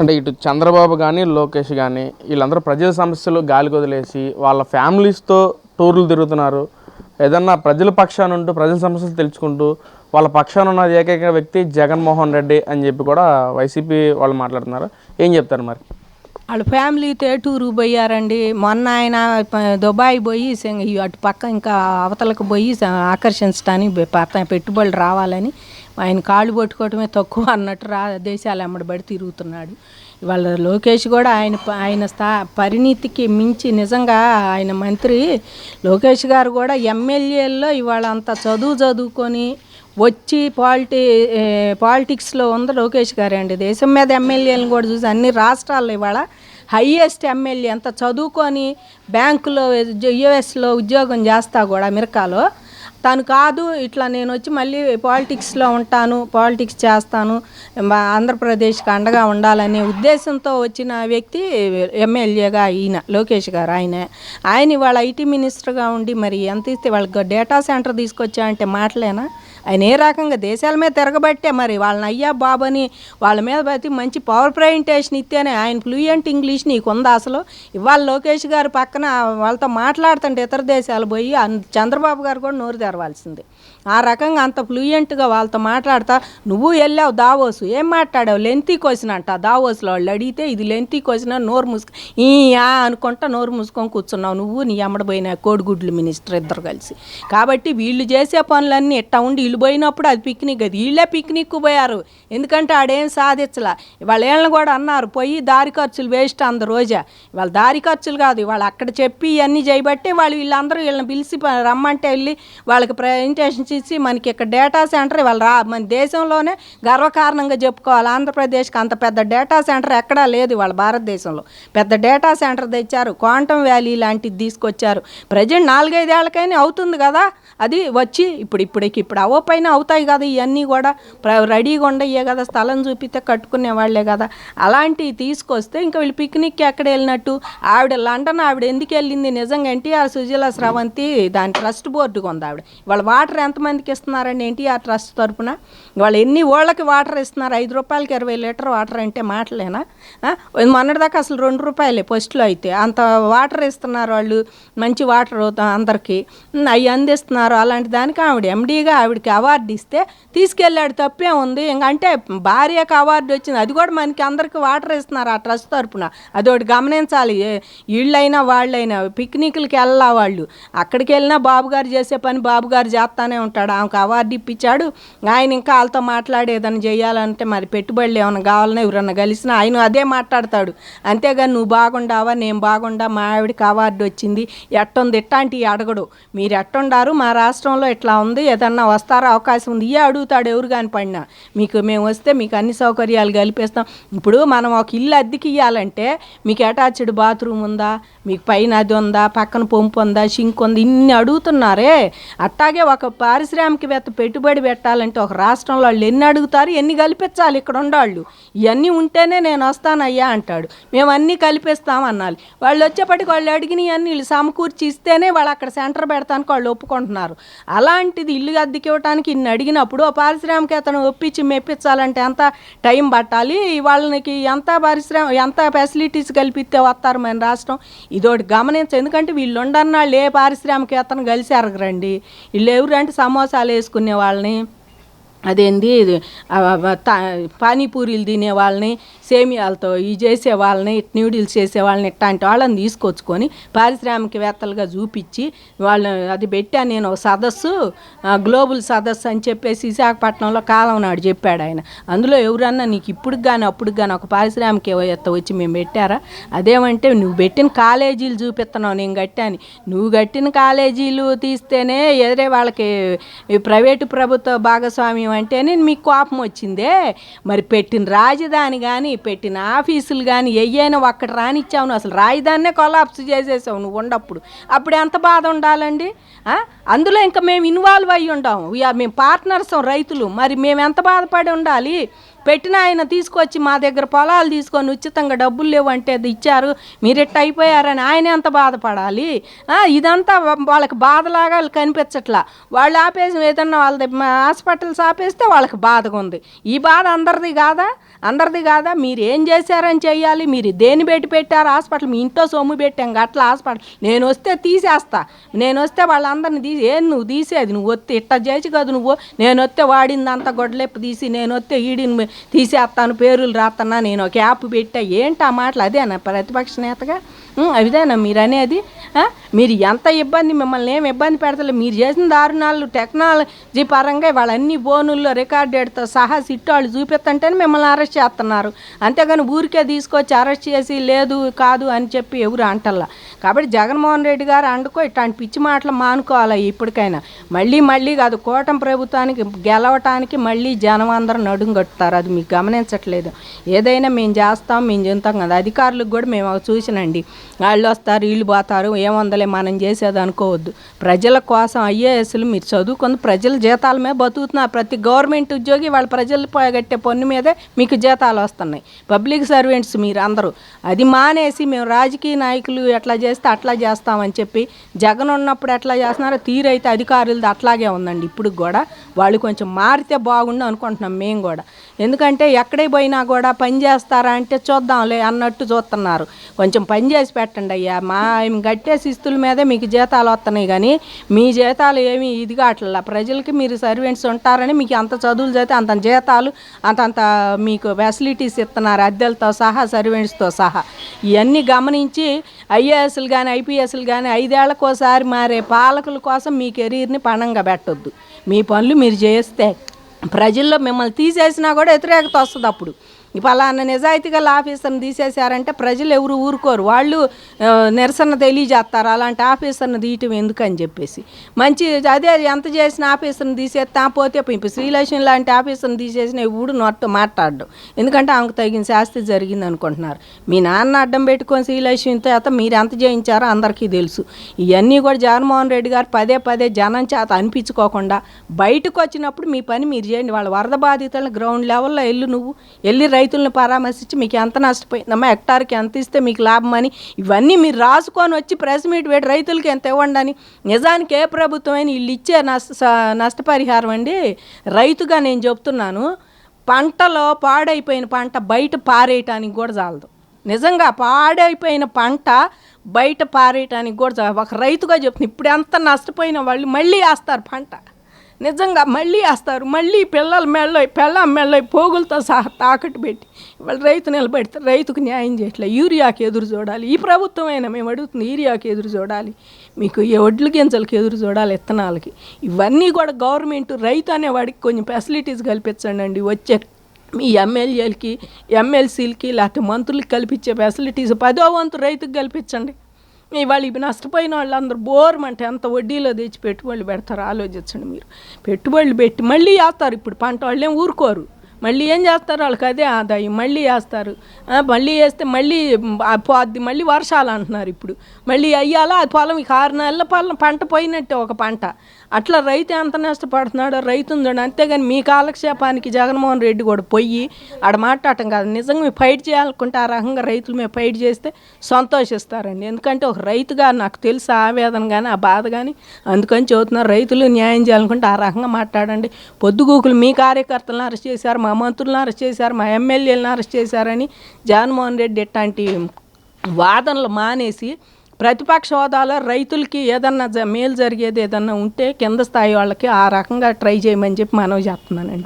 అంటే ఇటు చంద్రబాబు కానీ లోకేష్ కానీ వీళ్ళందరూ ప్రజల సమస్యలు గాలి వదిలేసి వాళ్ళ ఫ్యామిలీస్తో టూర్లు తిరుగుతున్నారు. ఏదన్నా ప్రజల పక్షాన ఉంటూ ప్రజల సమస్యలు తెలుసుకుంటూ వాళ్ళ పక్షాన ఉన్న ఏకైక వ్యక్తి జగన్మోహన్ రెడ్డి అని చెప్పి కూడా వైసీపీ వాళ్ళు మాట్లాడుతున్నారు. ఏం చెప్తారు మరి? వాళ్ళ ఫ్యామిలీతో టూరు పోయారండి? మొన్న ఆయన దుబాయ్ పోయి అటు పక్క ఇంకా అవతలకు పోయి ఆకర్షించడానికి ప- పెట్టుబడులు రావాలని ఆయన కాళ్ళు పట్టుకోవటమే తక్కువ అన్నట్టు రా దేశాలు అమ్మడబడి తిరుగుతున్నాడు. ఇవాళ లోకేష్ కూడా ఆయన ఆయన స్థా పరిణితికి మించి నిజంగా ఆయన మంత్రి లోకేష్ గారు కూడా ఎమ్మెల్యేల్లో ఇవాళ అంత చదువు చదువుకొని వచ్చి పాలిటీ పాలిటిక్స్లో ఉంది లోకేష్ గారే అండి దేశం మీద ఎమ్మెల్యేలను కూడా చూసి అన్ని రాష్ట్రాల్లో ఇవాళ హయ్యెస్ట్ ఎమ్మెల్యే అంత చదువుకొని బ్యాంకులో యుఎస్లో ఉద్యోగం చేస్తా కూడా అమెరికాలో. తను కాదు ఇట్లా నేను వచ్చి మళ్ళీ పాలిటిక్స్లో ఉంటాను పాలిటిక్స్ చేస్తాను మా ఆంధ్రప్రదేశ్కి అండగా ఉండాలనే ఉద్దేశంతో వచ్చిన వ్యక్తి ఎమ్మెల్యేగా ఈయన లోకేష్ గారు ఆయన. ఆయన ఇవాళ ఐటీ మినిస్టర్గా ఉండి మరి ఎంత ఇస్తే వాళ్ళకి డేటా సెంటర్ తీసుకొచ్చా అంటే మాటలేనా? ఆయన ఏ రకంగా దేశాల మీద తిరగబట్టే మరి వాళ్ళని అయ్యా బాబని వాళ్ళ మీద ప్రతి మంచి పవర్ ప్రజెంటేషన్ ఇస్తేనే ఆయన ఫ్లూయెంట్ ఇంగ్లీష్ నీకు ఉందా అసలు? ఇవాళ లోకేష్ గారు పక్కన వాళ్ళతో మాట్లాడుతుంటే ఇతర దేశాలు పోయి చంద్రబాబు గారు కూడా నోరు తెరవాల్సింది. ఆ రకంగా అంత ఫ్లూయెంట్గా వాళ్ళతో మాట్లాడతా నువ్వు వెళ్ళావు దావోసు ఏం మాట్లాడావు? లెంతీ క్వశ్చన్ అంట. దావోస్లో వాళ్ళు అడిగితే ఇది లెంతీ క్వశ్చన్ నోరు మూసుకు ఈ ఆ అనుకుంటా నోరు మూసుకొని కూర్చున్నావు నువ్వు నీ అమ్మడిపోయిన కోడిగుడ్లు మినిస్టర్ ఇద్దరు కలిసి. కాబట్టి వీళ్ళు చేసే పనులన్నీ ఇట్టా ఉండి వీళ్ళు పోయినప్పుడు అది పిక్నిక్ అది. వీళ్ళే పిక్నిక్ పోయారు. ఎందుకంటే ఆడేం సాధించలా. వాళ్ళ ఏళ్ళని కూడా అన్నారు పోయి దారి ఖర్చులు వేస్ట్ అంద రోజా. వాళ్ళ దారి ఖర్చులు కాదు వాళ్ళు అక్కడ చెప్పి ఇవన్నీ చేయబట్టి వాళ్ళు వీళ్ళందరూ వీళ్ళని పిలిచి రమ్మంటే వెళ్ళి వాళ్ళకి ప్రజెంటేషన్ ఇచ్చి మనకి ఇక్కడ డేటా సెంటర్ వాళ్ళు రా మన దేశంలోనే గర్వకారణంగా చెప్పుకోవాలి. ఆంధ్రప్రదేశ్కి అంత పెద్ద డేటా సెంటర్ ఎక్కడా లేదు వాళ్ళ భారతదేశంలో. పెద్ద డేటా సెంటర్ తెచ్చారు. క్వాంటమ్ వ్యాలీ లాంటిది తీసుకొచ్చారు. ప్రజెంట్ నాలుగైదేళ్ళకైనా అవుతుంది కదా? అది వచ్చి ఇప్పుడు ఇప్పటికి ఇప్పుడు అవో పైన అవుతాయి కదా ఇవన్నీ కూడా రెడీగా ఉండయ్యే కదా స్థలం చూపితే కట్టుకునే వాళ్ళే కదా. అలాంటివి తీసుకొస్తే ఇంకా వీళ్ళు పిక్నిక్కి ఎక్కడ వెళ్ళినట్టు? ఆవిడ లండన్ ఆవిడ ఎందుకు వెళ్ళింది? నిజంగా ఎన్టీఆర్ సుజల స్రవంతి దాని ట్రస్ట్ బోర్డుగా ఉంది ఆవిడ. వాళ్ళ వాటర్ ఎంతమందికి ఇస్తున్నారండి ఎన్టీఆర్ ట్రస్ట్ తరపున? వాళ్ళు ఎన్ని ఓళ్ళకి వాటర్ ఇస్తున్నారు? ఐదు రూపాయలకి ఇరవై లీటర్ వాటర్ అంటే మాటలేనా? మొన్నటిదాకా అసలు రెండు రూపాయలే ఫస్ట్లో అయితే. అంత వాటర్ ఇస్తున్నారు వాళ్ళు మంచి వాటర్ అందరికీ. అవి అందిస్తున్నారు. అలాంటి దానికి ఆవిడ ఎండీగా ఆవిడకి అవార్డు ఇస్తే తీసుకెళ్ళాడు. తప్పే ఉంది. ఇంకంటే భార్యకు అవార్డు వచ్చింది. అది కూడా మనకి అందరికి వాటర్ ఇస్తున్నారు ఆ ట్రస్ట్ తరపున. అదొకటి గమనించాలి. వీళ్ళైనా వాళ్ళైనా పిక్నిక్లకి వెళ్ళా వాళ్ళు. అక్కడికి వెళ్ళినా బాబుగారు చేసే పని బాబుగారు చేస్తానే ఉంటాడు. ఆమెకు అవార్డు ఇప్పించాడు. ఆయన ఇంకా వాళ్ళతో మాట్లాడి ఏదైనా చేయాలంటే మరి పెట్టుబడులు ఏమైనా కావాలన్నా ఎవరన్నా కలిసినా ఆయన అదే మాట్లాడతాడు. అంతేగాని నువ్వు బాగుండావా నేను బాగుండా మా ఆవిడకి అవార్డు వచ్చింది ఎట్టుంది ఇట్లాంటివి అడగడు. మీరు ఎట్టుండారు మా రాష్ట్రంలో ఇట్లా ఉంది ఏదన్నా వస్తారా అవకాశం ఉంది ఇయే అడుగుతాడు ఎవరు కాని పడినా. మీకు మేము వస్తే మీకు అన్ని సౌకర్యాలు కల్పిస్తాం. ఇప్పుడు మనం ఒక ఇల్లు అద్దెకి ఇవ్వాలంటే మీకు అటాచ్డ్ బాత్రూమ్ ఉందా మీకు పైన అది ఉందా పక్కన పంపు ఉందా షింక్ ఉంది ఇన్ని అడుగుతున్నారే. అట్టాగే ఒక పారిశ్రామికవేత్త పెట్టుబడి పెట్టాలంటే ఒక రాష్ట్రం రాష్ట్రంలో వాళ్ళు ఎన్ని అడుగుతారు ఎన్ని కలిపించాలి ఇక్కడ ఉండవాళ్ళు ఇవన్నీ ఉంటేనే నేను వస్తానయ్యా అంటాడు. మేము అన్నీ కల్పిస్తాం వాళ్ళు వచ్చేప్పటికి వాళ్ళు అడిగినవి అన్నీ వీళ్ళు సమకూర్చి ఇస్తేనే వాళ్ళు అక్కడ సెంటర్ పెడతానికి వాళ్ళు ఒప్పుకుంటున్నారు. అలాంటిది ఇల్లు అద్దెకి ఇవ్వడానికి ఇన్ని అడిగినప్పుడు ఆ పారిశ్రామికతను ఒప్పించి మెప్పించాలంటే ఎంత టైం పట్టాలి? వాళ్ళకి ఎంత పరిశ్రమ ఎంత ఫెసిలిటీస్ కల్పిస్తే వస్తారు మన రాష్ట్రం? ఇదోటి గమనించు. ఎందుకంటే వీళ్ళు ఉండన్నాళ్ళు ఏ పారిశ్రామికేతను కలిసి అరగరండి? వీళ్ళు ఎవరంటే సమోసాలు వేసుకునే వాళ్ళని. అదేంది? పానీపూరీలు తినే వాళ్ళని సేమియాలతో ఈ చేసే వాళ్ళని న్యూడిల్స్ చేసే వాళ్ళని ఇట్లాంటి వాళ్ళని తీసుకొచ్చుకొని పారిశ్రామికవేత్తలుగా చూపించి వాళ్ళని అది పెట్టాను నేను ఒక సదస్సు గ్లోబల్ సదస్సు అని చెప్పేసి విశాఖపట్నంలో కాలం నాడు చెప్పాడు ఆయన. అందులో ఎవరన్నా నీకు ఇప్పుడు కానీ అప్పుడు కానీ ఒక పారిశ్రామికవేత్త వచ్చి మేము పెట్టారా? అదేమంటే నువ్వు పెట్టిన కాలేజీలు చూపిస్తున్నావు నేను కట్టాను. నువ్వు కట్టిన కాలేజీలు తీస్తేనే ఎదురే వాళ్ళకి ఈ ప్రైవేటు ప్రభుత్వ భాగస్వామ్యం అంటే నేను మీకు కోపం వచ్చిందే. మరి పెట్టిన రాజధాని కానీ పెట్టిన ఆఫీసులు కానీ ఏయైనా ఒక్కటి రానిచ్చావు నువ్వు. అసలు రాజధానినే కొలాప్స్ చేసేసావు నువ్వు ఉండప్పుడు. అప్పుడు ఎంత బాధ ఉండాలండి? అందులో ఇంకా మేము ఇన్వాల్వ్ అయ్యి ఉండాము. మేము పార్ట్నర్స్ రైతులు. మరి మేము ఎంత బాధపడి ఉండాలి? పెట్టిన ఆయన తీసుకొచ్చి మా దగ్గర పొలాలు తీసుకొని ఉచితంగా డబ్బులు లేవు అంటే అది ఇచ్చారు. మీరు ఎట్ట అయిపోయారని ఆయన ఎంత బాధపడాలి. ఇదంతా వాళ్ళకి బాధలాగా వాళ్ళు కనిపించట్లా. వాళ్ళు ఆపేసి ఏదన్నా వాళ్ళ హాస్పిటల్స్ ఆపేస్తే వాళ్ళకి బాధగా ఉంది. ఈ బాధ అందరిది కాదా? అందరిది కాదా? మీరు ఏం చేశారని చెయ్యాలి. మీరు దేని పెట్టి పెట్టారు? హాస్పిటల్ మీ ఇంట్లో సొమ్ము పెట్టాం అట్లా హాస్పిటల్. నేను వస్తే తీసేస్తా. నేను వస్తే వాళ్ళందరిని తీసి ఏం నువ్వు తీసేది? నువ్వు వస్తే ఇట్ట చేసి కదా నువ్వు. నేను వస్తే వాడిందంతా గొడ్లెప్పు తీసి నేను వస్తే ఈడిని తీసేస్తాను పేరులు రాస్తున్నా నేను ఒక యాప్ పెట్టా. ఏంటి ఆ మాటలు? అదేనా ప్రతిపక్ష నేతగా? అవిదేనా మీరు అనేది మీరు ఎంత ఇబ్బంది మిమ్మల్ని ఏం ఇబ్బంది పెడతలే. మీరు చేసిన దారుణాలు టెక్నాలజీ పరంగా వాళ్ళన్ని ఫోనుల్లో రికార్డెడ్తో సహా సిట్టాళ్ళు చూపిస్తుంటేనే మిమ్మల్ని అరెస్ట్ చేస్తున్నారు అంతేగాని ఊరికే తీసుకొచ్చి అరెస్ట్ చేసి లేదు కాదు అని చెప్పి ఎవరు అంటల్లా? కాబట్టి జగన్మోహన్ రెడ్డి గారు అండుకో ఇట్లాంటి పిచ్చి మాటలు మానుకోవాలి ఇప్పటికైనా? మళ్ళీ మళ్ళీ కాదు కూటమి ప్రభుత్వానికి గెలవటానికి మళ్ళీ జనం అందరూ నడుం కట్టుతారు. అది మీకు గమనించట్లేదు. ఏదైనా మేము చేస్తాం మేము చెందుతాం కదా. అధికారులకు కూడా మేము చూసినండి. వాళ్ళు వస్తారు వీళ్ళు పోతారు ఏముందలే మనం చేసేది అనుకోవద్దు. ప్రజల కోసం ఐఏఎస్లు మీరు చదువుకుంది ప్రజల జీతాల మీద బతుకుతున్నారు. ప్రతి గవర్నమెంట్ ఉద్యోగి వాళ్ళ ప్రజలు పోగట్టే పన్ను మీదే మీకు జీతాలు వస్తున్నాయి. పబ్లిక్ సర్వెంట్స్ మీరు అందరూ అది మానేసి మేము రాజకీయ నాయకులు ఎట్లా చేస్తే అట్లా చేస్తామని చెప్పి జగన్ ఉన్నప్పుడు ఎట్లా చేస్తున్నారో తీరైతే అధికారులది అట్లాగే ఉందండి. ఇప్పుడు కూడా వాళ్ళు కొంచెం మారితే బాగుండు అనుకుంటున్నాం మేము కూడా. ఎందుకంటే ఎక్కడే పోయినా కూడా పని చేస్తారా అంటే చూద్దాంలే అన్నట్టు చూస్తున్నారు. కొంచెం పని చేసి పెట్టండి అయ్యా. మా గట్టే శిస్తుల మీదే మీకు జీతాలు వస్తున్నాయి కానీ మీ జీతాలు ఏమి ఇది కావట్లా ప్రజలకి మీరు సర్వెంట్స్ ఉంటారని మీకు అంత చదువులు చదివితే అంత జీతాలు అంతంత మీకు ఫెసిలిటీస్ ఇస్తున్నారు అద్దెలతో సహా సర్వెంట్స్తో సహా. ఇవన్నీ గమనించి ఐఏఎస్లు కానీ ఐపీఎస్లు కానీ ఐదేళ్ళకోసారి మారే పాలకుల కోసం మీ కెరీర్ని పణంగా పెట్టొద్దు. మీ పనులు మీరు చేస్తే ప్రజల్లో మిమ్మల్ని తీసేసినా కూడా వ్యతిరేకత వస్తుంది అప్పుడు. ఈ పలానా నిజాయితీ గల ఆఫీసర్ని తీసేశారంటే ప్రజలు ఎవరు ఊరుకోరు. వాళ్ళు నిరసన తెలియజేస్తారు. అలాంటి ఆఫీసర్ని తీయటం ఎందుకని చెప్పేసి. మంచి అదే ఎంత చేసిన ఆఫీసర్ని తీసేస్తా పోతే ఇప్పుడు శ్రీలక్ష్మి లాంటి ఆఫీసర్ని తీసేసిన ఎవడు నొట్ట మాట్లాడడం. ఎందుకంటే ఆమెకు తగిన శాస్తి జరిగింది అనుకుంటున్నారు. మీ నాన్న అడ్డం పెట్టుకొని శ్రీలక్ష్మితో తర్వాత మీరు ఎంత చేయించారో అందరికీ తెలుసు. ఇవన్నీ కూడా జగన్మోహన్ రెడ్డి గారు పదే పదే జనం చేత అనిపించుకోకుండా బయటకు వచ్చినప్పుడు మీ పని మీరు చేయండి. వాళ్ళ వరద బాధితులను గ్రౌండ్ లెవెల్లో వెళ్ళి నువ్వు. వెళ్ళి రైతులను పరామర్శించి మీకు ఎంత నష్టపోయిందమ్మా హెక్టార్కి ఎంత ఇస్తే మీకు లాభం అని ఇవన్నీ మీరు రాసుకొని వచ్చి ప్రెస్ మీట్ పెట్టి రైతులకి ఎంత ఇవ్వండి అని నిజానికి ఏ ప్రభుత్వమైనా వీళ్ళు ఇచ్చే నష్ట స- నష్టపరిహారం అండి. రైతుగా నేను చెప్తున్నాను పంటలో పాడైపోయిన పంట బయట పారేయటానికి కూడా చాలదు. నిజంగా పాడైపోయిన పంట బయట పారేయటానికి కూడా ఒక రైతుగా చెప్తుంది ఇప్పుడు ఎంత నష్టపోయిన వాళ్ళు మళ్ళీ వేస్తారు పంట. నిజంగా మళ్ళీ వేస్తారు. మళ్ళీ పిల్లల మెళ్ళ పిల్ల మెళ్ళ పోగులతో సహా తాకట్టు పెట్టి వాళ్ళు రైతు నిలబెడితే రైతుకు న్యాయం చేయట్లే. యూరియాకి ఎదురు చూడాలి. ఈ ప్రభుత్వం అయినా మేము అడుగుతుంది యూరియాకి ఎదురు చూడాలి. మీకు ఈ ఒడ్లు గింజలకి ఎదురు చూడాలి విత్తనాలకి ఇవన్నీ కూడా గవర్నమెంట్ రైతు అనేవాడికి కొంచెం ఫెసిలిటీస్ కల్పించండి అండి. వచ్చే మీ ఎమ్మెల్యేలకి ఎమ్మెల్సీలకి లేకపోతే మంత్రులకి కల్పించే ఫెసిలిటీస్ పదో వంతు రైతుకు కల్పించండి. ఇవాళ ఇవి నష్టపోయిన వాళ్ళందరూ బోర్మంటే ఎంత వడ్డీలో తెచ్చి పెట్టుబడులు పెడతారు ఆలోచించండి మీరు. పెట్టుబడులు పెట్టి మళ్ళీ వేస్తారు ఇప్పుడు పంట వాళ్ళేం ఊరుకోరు. మళ్ళీ ఏం చేస్తారు వాళ్ళకి? అదే ఆదాయం. మళ్ళీ వేస్తారు. మళ్ళీ వేస్తే మళ్ళీ పోద్ది మళ్ళీ వర్షాలు అంటున్నారు ఇప్పుడు. మళ్ళీ అయ్యాలా? అది పొలం ఇక ఆరు నెలల పొలం పంట పోయినట్టే ఒక పంట. అట్లా రైతు ఎంత నష్టపడుతున్నాడో రైతు ఉందండి అంతేగాని మీ కాలక్షేపానికి జగన్మోహన్ రెడ్డి కూడా పోయి ఆడ మాట్లాడటం కాదు. నిజంగా మీరు ఫైట్ చేయాలనుకుంటే ఆ రకంగా రైతులు మేము ఫైట్ చేస్తే సంతోషిస్తారండి. ఎందుకంటే ఒక రైతుగా నాకు తెలుసు ఆవేదన కానీ ఆ బాధ కానీ అందుకని చెబుతున్నారు రైతులు న్యాయం చేయాలనుకుంటే ఆ రకంగా మాట్లాడండి. పొద్దుగూకులు మీ కార్యకర్తలను అరెస్ట్ చేశారు మా మంత్రులను అరెస్ట్ చేశారు మా ఎమ్మెల్యేలను అరెస్ట్ చేశారని జగన్మోహన్ రెడ్డి ఇట్లాంటి వాదనలు మానేసి ప్రతిపక్ష హోదాలో రైతులకి ఏదన్నా జ- మేలు జరిగేది ఏదన్నా ఉంటే కింద స్థాయి వాళ్ళకి ఆ రకంగా ట్రై చేయమని చెప్పి మనవి చేస్తున్నానండి.